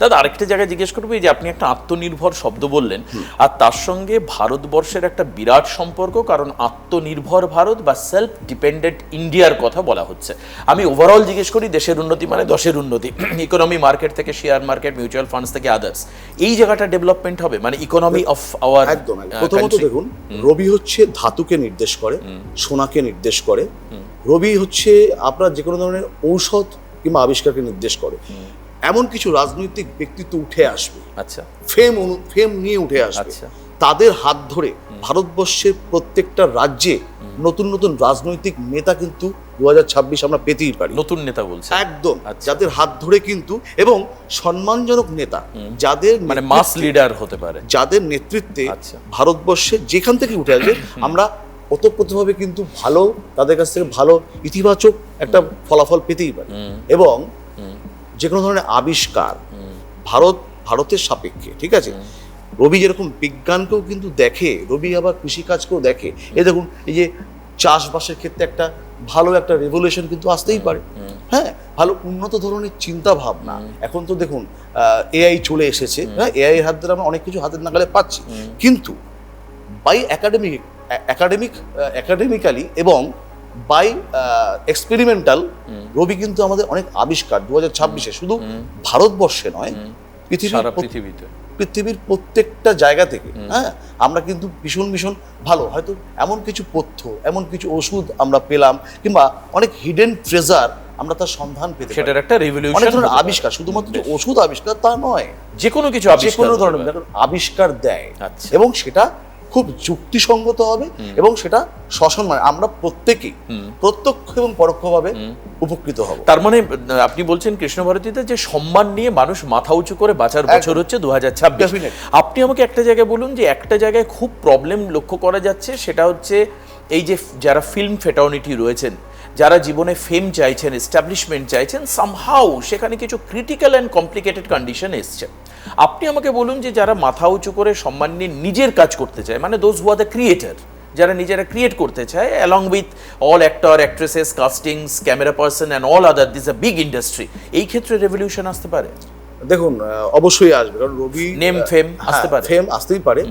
দাদা আরেকটা জায়গায় জিজ্ঞেস করব এই যে আপনি একটা আত্মনির্ভর শব্দ বললেন আর তার সঙ্গে ভারতবর্ষের একটা বিরাট সম্পর্ক কারণ আত্মনির্ভর ভারত বা সেলফ ডিপেন্ডেন্ট ইন্ডিয়ার কথা বলা হচ্ছে। আমি ওভারঅল জিজ্ঞেস করি দেশের উন্নতি মানে দশের উন্নতি ইকোনমি মার্কেট থেকে শেয়ার মার্কেট মিউচুয়াল ফান্ডস থেকে আদার্স এই জায়গাটা ডেভেলপমেন্ট হবে? মানে ইকোনমি অফ আওয়ার একদম একদম। প্রথমত দেখুন রবি হচ্ছে ধাতুকে নির্দেশ করে সোনাকে নির্দেশ করে। রবি হচ্ছে আপনার যে কোনো ধরনের ঔষধ কিংবা আবিষ্কারকে নির্দেশ করে। এমন কিছু রাজনৈতিক ব্যক্তিত্ব উঠে আসবে। আচ্ছা। ফেম ফেম নিয়ে উঠে আসবে। আচ্ছা। তাদের হাত ধরে ভারতবর্ষের প্রত্যেকটা রাজ্যে নতুন নতুন রাজনৈতিক নেতা কিন্তু দুহাজার ছাব্বিশ আমরা পেতেই পারি। নতুন নেতা বলছে একদম। আচ্ছা। যাদের হাত ধরে কিন্তু এবং সম্মানজনক নেতা যাদের মানে মাস লিডার হতে পারে। যাদের নেতৃত্বে আচ্ছা। ভারতবর্ষে যেখান থেকে উঠে আসবে আমরা ওতপ্রোতভাবে কিন্তু ভালো তাদের কাছ থেকে ভালো ইতিবাচক একটা ফলাফল পেতেই পারি। এবং যে কোনো ধরনের আবিষ্কার ভারত ভারতের সাপেক্ষে ঠিক আছে? রবি যেরকম বিজ্ঞানকেও কিন্তু দেখে রবি আবার কৃষিকাজকেও দেখে। এই দেখুন এই যে চাষবাসের ক্ষেত্রে একটা ভালো একটা রেভলিউশন কিন্তু আসতেই পারে। হ্যাঁ ভালো উন্নত ধরনের চিন্তা ভাবনা এখন তো দেখুন এআই চলে এসেছে হ্যাঁ এআই হাত ধরে আমরা অনেক কিছু হাতের নাগালে পাচ্ছি। কিন্তু বাই একাডেমিক একাডেমিক একাডেমিক্যালি এবং বাই এক্সপেরিমেন্টাল রবি কিন্তু আমাদের অনেক আবিষ্কার দু হাজার ছাব্বিশে শুধু ভারতবর্ষে নয় পৃথিবীর পৃথিবীতে। পৃথিবীর প্রত্যেকটা জায়গা থেকে হ্যাঁ? আমরা কিন্তু ভীষণ ভীষণ ভালো। হয়তো এমন কিছু পথ্য এমন কিছু ওষুধ আমরা পেলাম কিংবা অনেক হিডেন ট্রেজার আমরা তার সন্ধান পেতে সেটার একটা অনেক রেভলিউশন ধরনের আবিষ্কার শুধুমাত্র যে ওষুধ আবিষ্কার তা নয়। যে কোনো কিছু যে আবিষ্কার কোনো ধরনের আবিষ্কার দেয়। আচ্ছা। এবং সেটা খুব যুক্তিসঙ্গত হবে এবং সেটা শ্বসন মানে আমরা প্রত্যেকেই প্রত্যক্ষ এবং পরোক্ষভাবে উপকৃত হব। তার মানে আপনি বলছেন কৃষ্ণ ভারতীতে যে সম্মান নিয়ে মানুষ মাথা উঁচু করে বাঁচার বছর হচ্ছে দু হাজার ছাব্বিশ আপনি আমাকে একটা জায়গায় বলুন যে একটা জায়গায় খুব প্রবলেম লক্ষ্য করা যাচ্ছে সেটা হচ্ছে এই যে যারা ফিল্ম ফেটার্নিটি রয়েছেন যারা জীবনে ফেম চাইছেন এস্টাবলিশমেন্ট চাইছেন সামহাউ সেখানে কিছু ক্রিটিক্যাল অ্যান্ড কমপ্লিকেটেড কন্ডিশন এসছে। আপনি আমাকে বলুন যে যারা মাথা উঁচু করে সম্মান নিয়ে নিজের কাজ করতে চায় মানে those who are the creator যারা নিজেরা ক্রিয়েট করতে চায় along with all actor actresses castings camera person and all other this uh big industry এই ক্ষেত্রে রেভলিউশন আসতে পারে? দেখুন অবশ্যই আসবে। কারণ রবি নেম ফেম আসতে পারে। ফেম আসতেই পারে।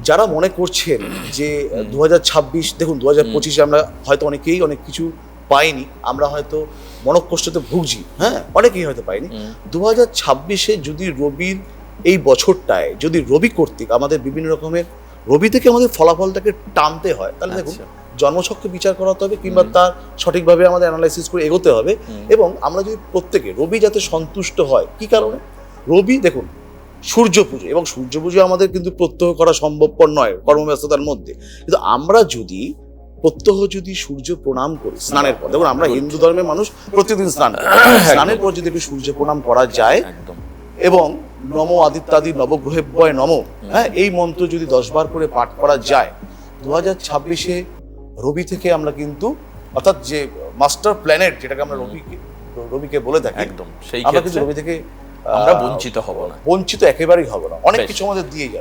যারা মনে করছেন যে দু হাজার ছাব্বিশ দেখুন দু হাজার পঁচিশে আমরা হয়তো অনেকেই অনেক কিছু পাইনি আমরা হয়তো মনকষ্টতে ভুগছি হ্যাঁ? অনেকেই হয়তো পাইনি। দু হাজার ছাব্বিশে যদি রবির এই বছরটায় যদি রবি কর্তৃক আমাদের বিভিন্ন রকমের রবি থেকে আমাদের ফলাফলটাকে টানতে হয় তাহলে দেখুন আচ্ছা। জন্মছককে বিচার করাতে হবে কিংবা তার সঠিকভাবে আমাদের অ্যানালাইসিস করে এগোতে হবে এবং আমরা যদি প্রত্যেকে রবি যাতে সন্তুষ্ট হয় কি কারণে? রবি দেখুন সূর্য পুজো। এবং সূর্য পুজো আমাদের কিন্তু প্রত্যহ করা সম্ভবপর নয় কর্মব্যস্ততার মধ্যে। কিন্তু আমরা যদি প্রত্যহ যদি সূর্য প্রণাম করি স্নানের পর দেখুন আমরা হিন্দু ধর্মের মানুষ প্রতিদিন স্নান স্নানের পর যদি একটু সূর্য প্রণাম করা যায় এবং নম আদিত্যাদি নবগ্রহেভ্যয় নম হ্যাঁ এই মন্ত্র যদি দশবার করে পাঠ করা যায় দু হাজার ছাব্বিশে রবি থেকে আমরা কিন্তু অর্থাৎ যে মাস্টার প্ল্যানেট যেটাকে আমরা রবিকে রবিকে বলে থাকি একদম সেই আমরা কিন্তু রবি থেকে আমরা বঞ্চিত হব না। বঞ্চিত একেবারেই হব না। অনেক কিছু আমাদের দিয়ে যাবে।